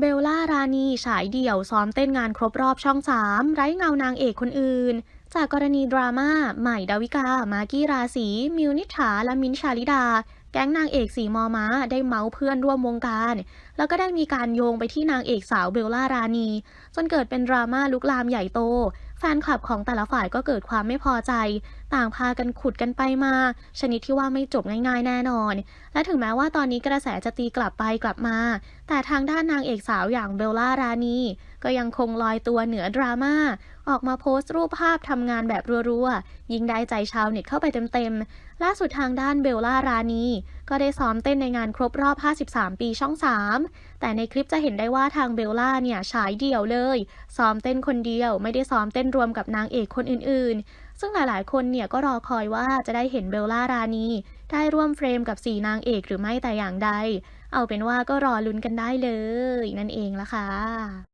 เบลล่ารานีฉายเดี่ยวซ้อมเต้นงานครบรอบช่อง3ไร้เงานางเอกคนอื่น จากกรณีดราม่าใหม่ดาวิกา มากี้ราศีมิวนิษฐาและมินชาลิดา แก๊งนางเอกสีมอม้าได้เมาส์เพื่อนร่วมวงการ แล้วก็ได้มีการโยงไปที่นางเอกสาวเบลล่ารานี จนเกิดเป็นดราม่าลุกลามใหญ่โต แฟนคลับของแต่ละฝ่ายก็เกิดความไม่พอใจ ต่างพากันขุดกันไปมา ชนิดที่ว่าไม่จบง่ายๆแน่นอน และถึงแม้ว่าตอนนี้กระแสจะตีกลับไปกลับมา แต่ทางด้านนางเอกสาวอย่างเบลล่ารานี ก็ยังคงลอยตัวเหนือดราม่า ออกมาโพสต์รูปภาพทำงานแบบรัวๆ ยิงได้ใจชาวเน็ตเข้าไปเต็มๆ ล่าสุดทางด้านเบลล่ารานี ก็ได้ซ้อมเต้นในงานครบรอบ 53 ปีช่อง 3 แต่ในคลิปจะเห็นได้ว่าทางเบลล่าเนี่ยฉายเดี่ยวเลย ซ้อมเต้นคนเดียว ไม่ได้ซ้อมเต้นรวมกับนางเอกคนอื่นๆ ซึ่งหลายๆ คนเนี่ยก็รอคอยว่าจะได้เห็นเบลล่ารานีได้ร่วมเฟรมกับสีนางเอกหรือไม่แต่อย่างใด เอาเป็นว่าก็รอลุ้นกันได้เลย นั่นเองละค่ะ